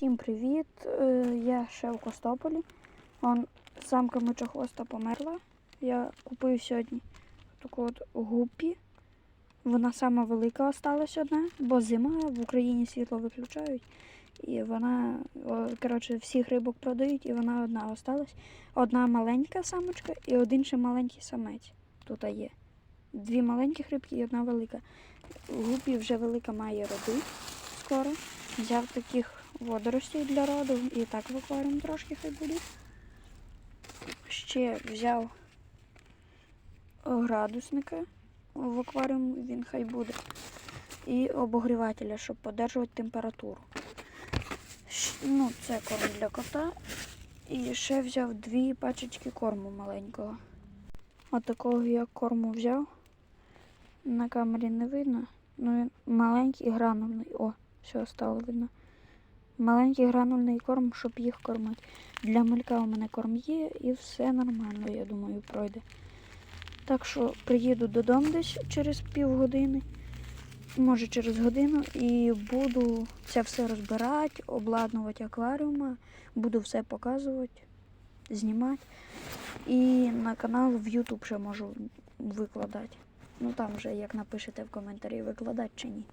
Всім привіт! Е, Я ще в Костополі. Вон самка мечохвоста померла. Я купив сьогодні таку от гуппі. Вона сама велика осталась одна, бо зима в Україні світло виключають. І вона, коротше, всіх рибок продають, і вона одна осталась. Одна маленька самочка і один ще маленький самець. Тут є. Дві маленьких рибки і одна велика. Гупі вже велика має роди скоро. Взяв таких водоростей для роду і так в акваріум трошки хай буде. Ще взяв градусника в акваріум, він хай буде. І обогрівателя, щоб подержувати температуру. Ну, це корм для кота. І ще взяв дві пачечки корму маленького. От я корму взяв. На камері не видно. Ну він маленький і гранульний. О, все стало видно. Маленький гранульний корм, щоб їх кормити. Для малька у мене корм є і все нормально, я думаю, пройде. Так що приїду додому десь через півгодини, може через годину, і буду це все розбирати, обладнувати акваріума, буду все показувати, знімати. І на канал в YouTube ще можу викладати. Ну там вже як напишете в коментарі, викладати чи ні.